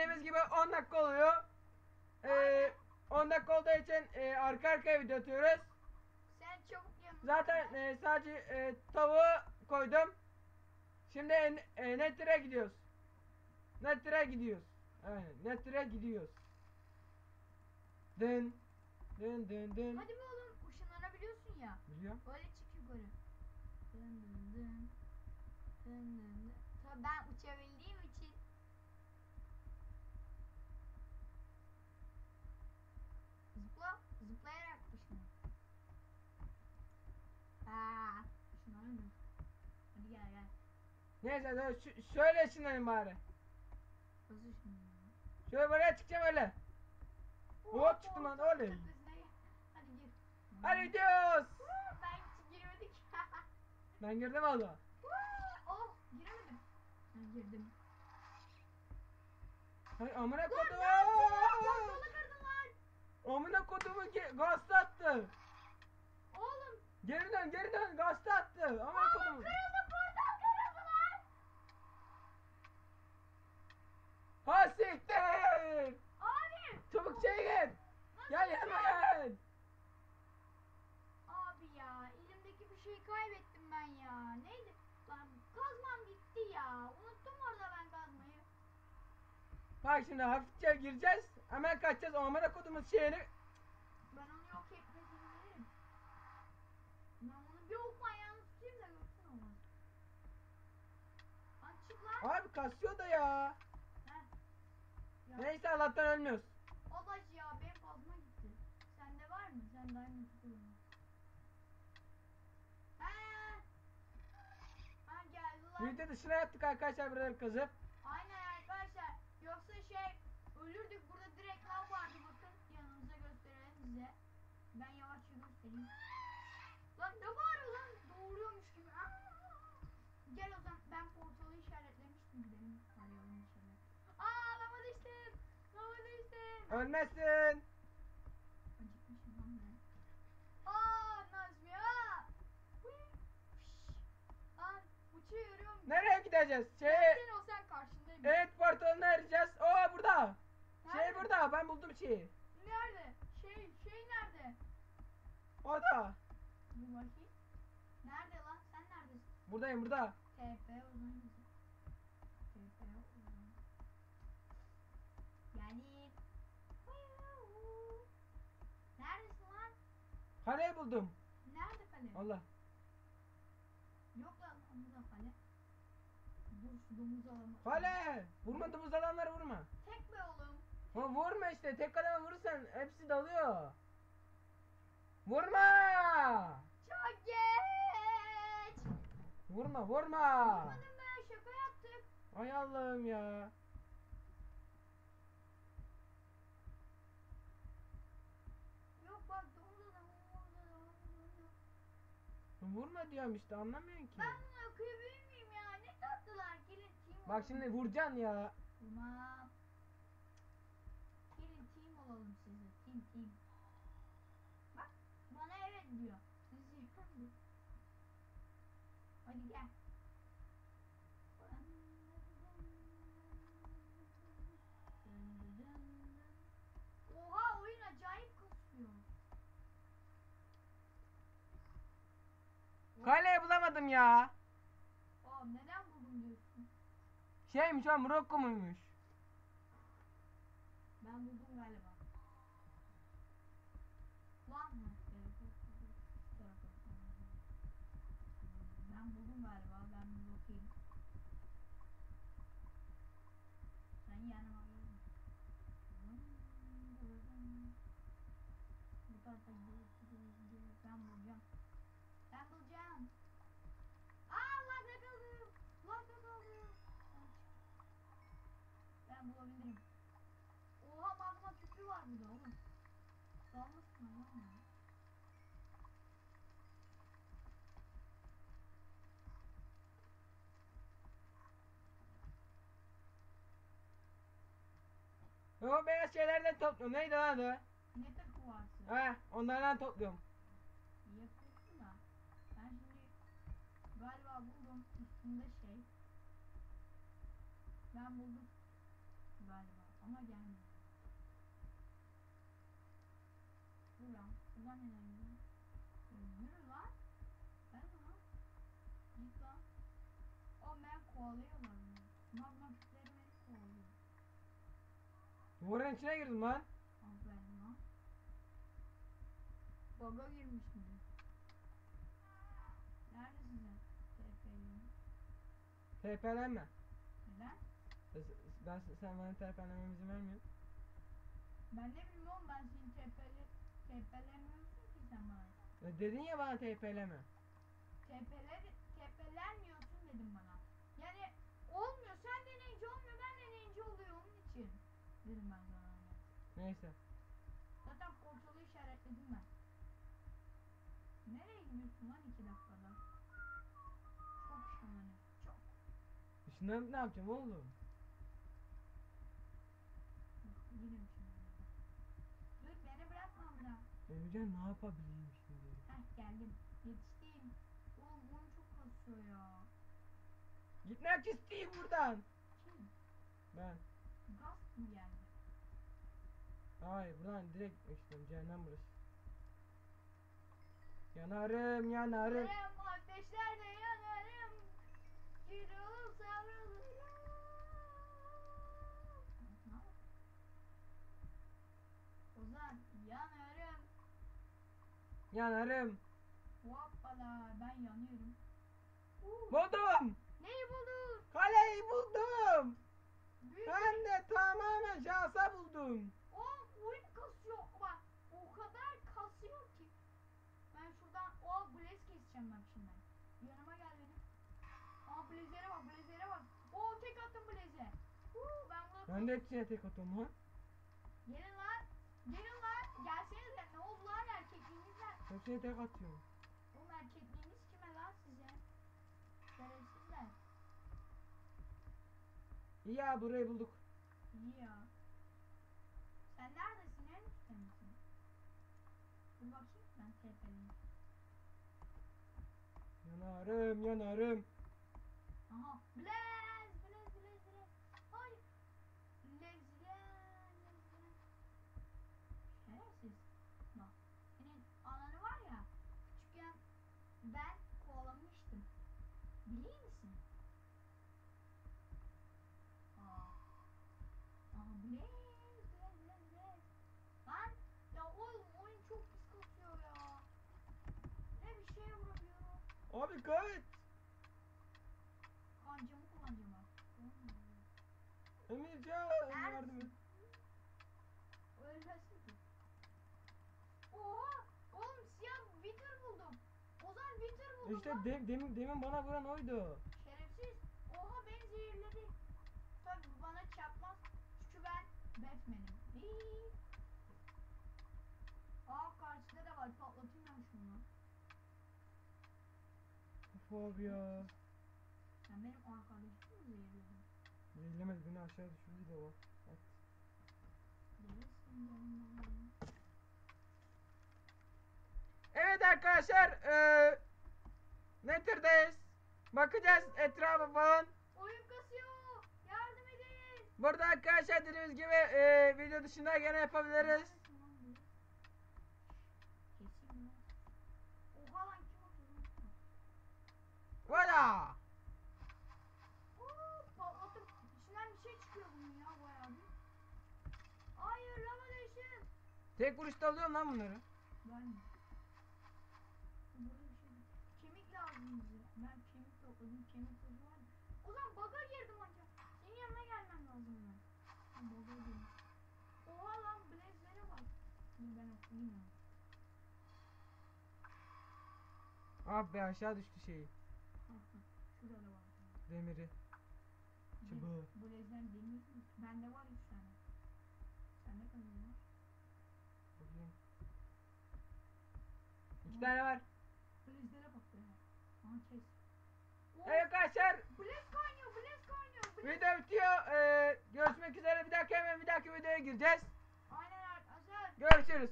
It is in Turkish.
Bildiğimiz gibi 10 dakika oluyor. Ee, 10 dakika olduğu için e, arka arkaya video atıyoruz. Sen çabuk yanına. Zaten e, sadece e, tavuğu koydum. Şimdi e, e, Nether'e gidiyoruz. Nether'e gidiyoruz. Aynen Nether'e gidiyoruz. Dın dın dın dın. Hadi be oğlum ışınlanabiliyorsun ya. Biliyorum. Böyle çık yukarı. Dın dın dın. Dın dın dın. Tabii ben uçabildiğim için. Zıpla. Zıplayarak ışınlan. Aa, ışınlanamıyorum. Hadi gel gel. Neyse dur, şöyle ışınlanayım bari. Nasıl ışınlanıyor? Şöyle buraya çıkacağım öyle. Hop, çıktım lan, gel. Hadi gir. Hadi gidiyoruz. Ben hiç girmedik. Ben girdim valla. Oh giremedim. Ben girdim. Hay amına lan. Amına kodumu ge- gazete attı. Oğlum. Geri dön geri dön gazete attı. Amına Oğlum kodumu. kırıldı portal kırıldı lan. Ha siktir. Abi. Çabuk şey git. Şey? gel. Abi ya elimdeki bir şeyi kaybettim ben ya. Neydi? Lan kazmam gitti ya. Unuttum orada ben kazmayı. Bak şimdi hafifçe gireceğiz. Hemen kaçacağız. O amına kodumun şeyini. Ben onu yok veririm. Ben onu bir okuma ayağını tutayım da görsün onu. Lan. Abi kasıyor da ya. Heh. Ya, Neyse Allah'tan ölmüyoruz. Adaş ya benim kazma gitti. Sen diamond tutuyorsun. He. Ha geldi lan. Video dışına yaptık arkadaşlar buraları kazıp. Aynen arkadaşlar. Yoksa şey ölürdük. Burada direkt lav vardı bakın. Yanınıza gösterelim size. Ben yavaşça göstereyim. Lan ne bağırıyor lan? Doğuruyormuş gibi. Aa! Gel o zaman ben portalı işaretlemiştim benim arayalım işaret. Aa lava düştüm. Lava düştüm. Ölmezsin. Acıkmışım lan ben. Aa Nazmi aa. Hui. Fış. Lan uçuyorum. Nereye gideceğiz? Şey, sen olsan karşındayım. evet portalını arayacağız. Oo burada. Şey Nerede? burada. Ben buldum şeyi. Nerede? Şey şey nerede? O da. Dur bakayım. Nerede lan? Sen neredesin? Buradayım burada. TP uzun. TP uzun. Yani. Neredesin lan? Kaleyi buldum. Nerede kale? Allah. Yok lan burada kale. Dur şu domuz alalım. Kale. Vurma domuz adamları vurma. Tek be oğlum. Ha, vurma işte. Tek kaleme vurursan hepsi dalıyor. Vurma. Çok geç. Vurma vurma. Vurmadım be şaka yaptık. Ay Allah'ım ya. Yok bak domuz adam domuz adam domuz adam. Vurma diyorum işte anlamıyorsun ki. Ben bunu okuyabilir miyim ya? Ne tatlılar. Team Bak şimdi vuracaksın ya. Tamam. Gelin team olalım size. Team team. Bak bana evet diyor. Siz yapın. Hadi gel. Oha oyun acayip kasıyor. Kaleyi bulamadım ya. Aa neden? Şeymiş o Morokko muymuş? Ben buldum galiba. Lan mı? Ben buldum galiba. Ben bir bakayım. Sen yanıma gel. Ben bulacağım. Ben bulacağım. Aa lan ne kaldı? Lan ne kaldı? Ben bulabilirim. Oha magma küpü var burada oğlum. Dalmışsın lan ya. O beyaz şeylerden topluyorum. Neydi lan adı? Nether kuvarsı. He onlardan topluyorum. Yapıyorsun da. Ben şimdi galiba buldum üstünde şey. Ben buldum. Galiba. Ama gelmiyor. Ulan neden gidiyor? Yürü lan. Ben lan. Git lan. O ben kovalıyorlar beni. Magma küpleri beni kovalıyor. Duvarın içine girdim lan. Aferin lan. Baba girmiş mi? Neredesin sen? TP'liyim. TP'lenme. Neden? Ben sen bana TP'lenmeme izin vermiyor. Ben ne bileyim oğlum ben seni TP'li TP'lemiyorsun ki sen bana. Ya dedin ya bana TP'leme. TP'ler TP'lenmiyorsun dedim bana. Yani olmuyor sen deneyince olmuyor ben deneyince oluyor onun için. Dedim ben sana. Neyse. Zaten portalı işaretledim ben. Nereye gidiyorsun lan iki dakikada? Çok şahane. Çok. Işınlanıp ne yapacağım oğlum? Gidiyorum şimdi. Dur beni bırakma burada. Emrecan ne yapabileyim şimdi? Heh geldim. Yetiştim. Oğlum oyun çok kasıyor ya. Gitmek isteyeyim buradan. Kim? Ben. Gaz mı geldi? Hayır buradan direkt gitmek istiyorum. Cehennem burası. Yanarım yanarım. Yanarım ateşlerde yanarım. Yürüyorum savrulurum. Aha. Ozan yanarım. Yanarım. Hoppala ben yanıyorum. Uh, Buldum. neyi buldun? Kaleyi buldum. Büyük Hem de tamamen şansa buldum. O oyun kasıyor bak. O kadar kasıyor ki. Ben şuradan o blaze keseceğim bak şimdi. Yanıma gel benim. Aa blaze'lere bak blaze'lere bak. O tek attım blaze'e. Huu, ben bunu Ben de hepsine tek atıyorum lan. Gelin lan. Gelin lan. Gelsenize. Ne oldu lan Hepsine tek atıyorum. Oğlum erkekliğiniz kime lan size? Şerefsizler. İyi ya burayı bulduk. İyi ya. Sen neredesin? En üstte misin? Dur bakayım ben tepeliyim. Yanarım yanarım. Aha. Blaze, blaze, blaze, blaze. Hayır. Lezgen, lezgen. Şerefsiz. Bak. Senin ananı var ya. Küçükken ben kovalamıştım. Biliyor musun? Aa. Aha blaze, blaze, blaze, blaze. Lan. Ya oğlum oyun çok pis kasıyor ya. Ne bir şeye vuramıyorum. Abi kaç. Kancamı kullanacağım. Emircan yardım et. Ölmesin ki. Oha! Oğlum siyah Wither buldum. Ozan Wither buldum İşte lan. de, demin, demin bana vuran oydu. Şerefsiz. Oha beni zehirledi. Tabi bu bana çarpmaz. Çünkü ben Batman'im. Hii. Aa karşıda da var. Patlatayım ben şunu. Of abi ya. Sen benim arkadaşımı mı zehirledin? Zehirlemedi beni aşağı düşürdü de o. Canım. Evet arkadaşlar. Eee Nether'dayız. Bakacağız etrafa falan. Oyun kasıyor. Yardım edin. Burada arkadaşlar dediğimiz gibi eee, video dışında gene yapabiliriz. Neredesin lan bu? Keseyim lan. Oha lan kim atıyor lan? Voila. Oo, patlattım. İçinden bir şey çıkıyor bunun ya bayağı bir. Hayır lava değişin. Tek vuruşta alıyorum lan bunları. Ben? Burada bir şey. Kemik lazım bize. Ben kemik topladım. Kemik tozu var? O zaman baga girdim ancak. Senin yanına gelmem lazım ben. Ha baga girdim. Oha lan blaze'lere bak. Dur ben okuyayım ya. Abi be aşağı düştü şeyi. Ha ha. Şurada da var. Demiri. Çubuğu. Blaze'den demir mi? Bende var 3 tane. Sende kaç tane var? Bakayım. Tane var. Blaze'lere bak be. Kes. Evet arkadaşlar Blaze kaynıyor, Blaze kaynıyor. Blaze. video bitiyor. Eee, görüşmek üzere bir dahaki hemen bir dahaki videoya gireceğiz. Aynen arkadaşlar. Görüşürüz.